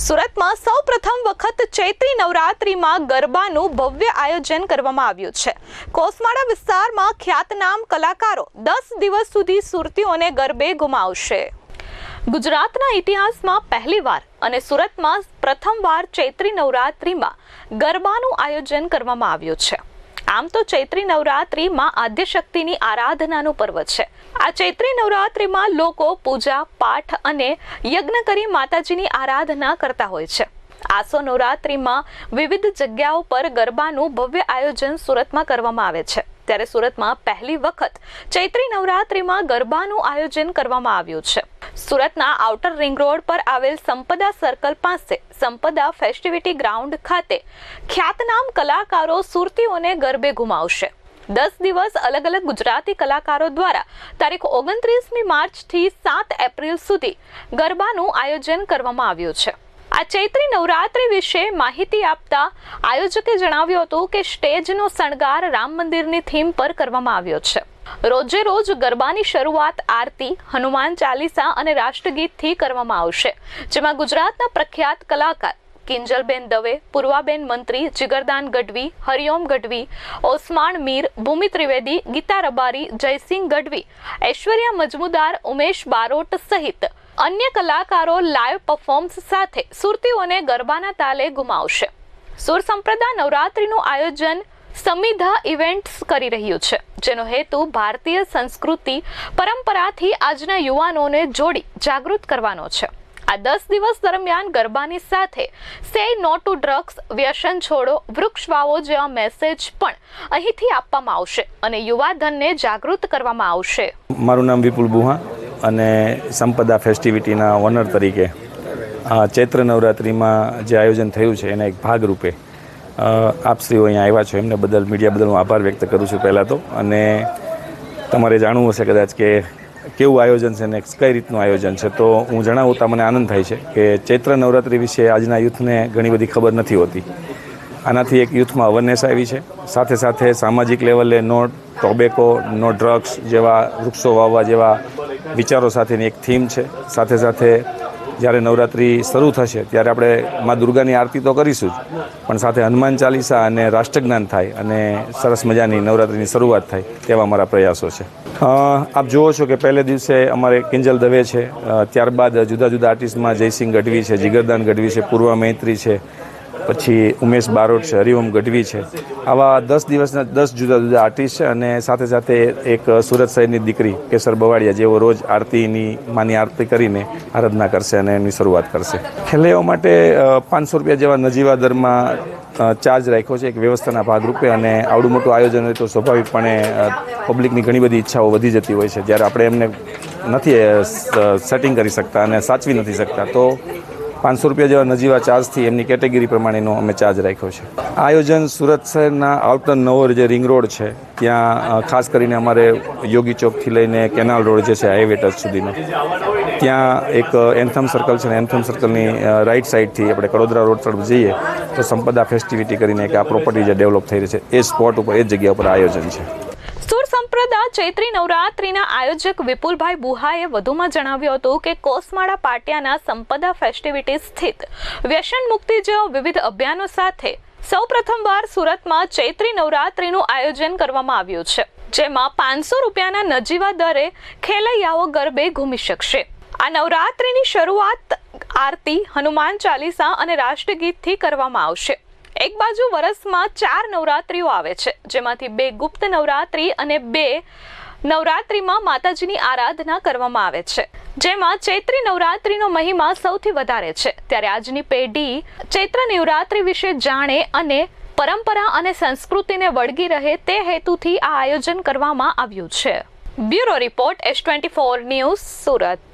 સુરતમાં સૌ પ્રથમ વખત ચૈત્રી નવરાત્રિમાં ગરબાનું ભવ્ય આયોજન કરવામાં આવ્યું છે. કોસમાળા વિસ્તારમાં ખ્યાતનામ કલાકારો દસ દિવસ સુધી સુરતીઓને ગરબે ગુમાવશે. ગુજરાતના ઇતિહાસમાં પહેલીવાર અને સુરતમાં પ્રથમવાર ચૈત્રી નવરાત્રિમાં ગરબાનું આયોજન કરવામાં આવ્યું છે. આમ તો ચૈત્રી નવરાત્રિમાં આદ્યશક્તિની આરાધનાનું પર્વ છે. આ ચૈત્રી નવરાત્રિમાં લોકો પૂજા, પાઠ અને યજ્ઞ કરી માતાજીની આરાધના કરતા હોય છે. આસો નવરાત્રિમાં વિવિધ જગ્યાઓ પર ગરબાનું ભવ્ય આયોજન સુરતમાં કરવામાં આવે છે. ત્યારે સુરતમાં પહેલી વખત ચૈત્રી નવરાત્રિમાં ગરબાનું આયોજન કરવામાં આવ્યું છે. સુરતના આઉટર રિંગ રોડ પર આવેલ સંપદા સર્કલ પાસે સંપદા ફેસ્ટિવિટી ગ્રાઉન્ડ ખાતે ખ્યાતનામ કલાકારો સુરતીઓને ગરબે ગુમાવશે. દસ દિવસ અલગ અલગ ગુજરાતી કલાકારો દ્વારા તારીખ ઓગણત્રીસમી માર્ચથી સાત એપ્રિલ સુધી ગરબાનું આયોજન કરવામાં આવ્યું છે. આ ચૈત્રી નવરાત્રિ વિશે માહિતી આપતા આયોજકે જણાવ્યું હતું કે સ્ટેજનો શણગાર રામ મંદિરની થીમ પર કરવામાં આવ્યો છે. રોજે રોજ ગરબાની શરૂઆત, આરતી, હનુમાન ચાલીસા અને રાષ્ટ્રગીતથી કરવામાં આવશે, જેમાં ગુજરાતના પ્રખ્યાત કલાકાર કિંજલબેન દવે, પૂર્વાબેન મંત્રી જીગરદાન ગઢવી, હરિઓમ ગઢવી ઓસમાણ મીર, ભૂમિ ત્રિવેદી ગીતા રબારી જયસિંહ ગઢવી, ઐશ્વર્યા મજમુદાર, ઉમેશ બારોટ સહિત અન્ય કલાકારો લાઈવ પરફોર્મન્સ સાથે સુરતીઓને ગરબાના તાલે ગુમાવશે. સુર સંપ્રદા નવરાત્રિનું આયોજન સમિધા ઇવેન્ટ્સ કરી રહ્યું છે, જેનો હેતુ ભારતીય સંસ્કૃતિ પરંપરાથી આજના યુવાનોને જોડી જાગૃત કરવાનો છે. આ દસ દિવસ દરમિયાન ગરબાની સાથે સે નો ટુ ડ્રગ્સ વ્યસન છોડો, વૃક્ષ વાવો જેવા મેસેજ પણ અહીંથી આપવામાં આવશે અને યુવાધનને જાગૃત કરવામાં આવશે. મારું નામ વિપુલ બુહા અને સંપદા ફેસ્ટિવિટીના ઓનર તરીકે ચૈત્ર નવરાત્રિમાં જે આયોજન થયું છે, એના એક ભાગરૂપે અ, આપ શ્રીઓ અહીંયા આવ્યા છો એમને બદલ મીડિયા બદલ હું આભાર વ્યક્ત કરું છું પહેલાં તો. અને તમારે જાણવું હશે કદાચ કે કેવું આયોજન છે ને કઈ રીતનું આયોજન છે? તો હું જણાવું તો મને આનંદ થાય છે કે ચૈત્ર નવરાત્રિ વિશે આજના યુથને ઘણી બધી ખબર નથી હોતી. આનાથી એક યુથમાં અવેરનેસ આવી છે. સાથે સાથે સામાજિક લેવલે નો ટોબેકો નો ડ્રગ્સ જેવા વૃક્ષો વાવવા જેવા વિચારો સાથેની એક થીમ છે. સાથે સાથે જ્યારે નવરાત્રિ શરૂ થશે ત્યારે આપણે મા દુર્ગાની આરતી તો કરીશું જ. પણ સાથે હનુમાન ચાલીસા અને રાષ્ટ્રજ્ઞાન થાય અને સરસ મજાની નવરાત્રિની શરૂઆત થાય તેવા અમારા પ્રયાસો છે. આપ જુઓ છો કે પહેલે દિવસે અમારે કિંજલ દવે છે. ત્યારબાદ જુદા જુદા આર્ટિસ્ટમાં જયસિંહ ગઢવી છે, જીગરદાન ગઢવી છે, પૂર્વા મૈત્રી છે પછી ઉમેશ બારોટ છે, હરિઓમ ગઢવી છે. આવા દસ દિવસના દસ જુદા જુદા આર્ટિસ્ટ છે અને સાથે સાથે એક સુરત શહેરની દીકરી, કેસર બવાડિયા, જેઓ રોજ આરતીની માની આરતી કરીને આરાધના કરશે અને એમની શરૂઆત કરશે. ખેલૈયાઓ માટે પાંચસો રૂપિયા જેવા નજીવા દરમાં ચાર્જ રાખ્યો છે એક વ્યવસ્થાના ભાગરૂપે અને આવડું મોટું આયોજન હોય તો સ્વાભાવિકપણે પબ્લિકની ઘણી બધી ઈચ્છાઓ વધી જતી હોય છે. જ્યારે આપણે એમને નથી સેટિંગ કરી શકતા અને સાચવી નથી શકતા, તો પાંચસો રૂપિયા જેવા નજીવા ચાર્જથી એમની કેટેગરી પ્રમાણેનો અમે ચાર્જ રાખ્યો છે. આ આયોજન સુરત શહેરના આઉટર નવો જે રિંગ રોડ છે, ત્યાં ખાસ કરીને અમારે યોગી ચોકથી લઈને કેનાલ રોડ જે છે, હાઈવે ટચ સુધીનો, ત્યાં એક એન્થમ સર્કલ છે ને એન્થમ સર્કલની રાઈટ સાઈડથી આપણે કડોદરા રોડ તરફ જઈએ, તો સંપદા ફેસ્ટિવિટી કરીને એક આ પ્રોપર્ટી જે ડેવલપ થઈ રહી છે, એ સ્પોટ ઉપર, એ જગ્યા ઉપર આયોજન છે. સુર સંપ્રદા ચૈત્રી નવરાત્રિના આયોજક વિપુલભાઈ બુહાએ વધુમાં જણાવ્યું હતું કે કોસમાળા પાટિયાના સંપદા ફેસ્ટિવિટી સ્થિત વ્યસન મુક્તિ જેવા વિવિધ અભિયાનો સાથે સૌ પ્રથમવાર સુરતમાં ચૈત્રી નવરાત્રિનું આયોજન કરવામાં આવ્યું છે, જેમાં પાંચસો રૂપિયાના નજીવા દરે ખેલૈયાઓ ગરબે ઘૂમી શકશે. આ નવરાત્રિની શરૂઆત આરતી, હનુમાન ચાલીસા અને રાષ્ટ્રગીતથી કરવામાં આવશે. એક બાજુ વર્ષમાં ચાર નવરાત્રિઓ આવે છે, જેમાંથી બે ગુપ્ત નવરાત્રિ અને બે નવરાત્રિમાં માતાજીની આરાધના કરવામાં આવે છે. જેમાં ચૈત્રી નવરાત્રિનો મહિમા સૌથી વધારે છે. ત્યારે આજની પેઢી ચૈત્ર નવરાત્રિ વિશે જાણે અને પરંપરા અને સંસ્કૃતિને વળગી રહે તે હેતુથી આ આયોજન કરવામાં આવ્યું છે. Bureau report S twenty four news Surat.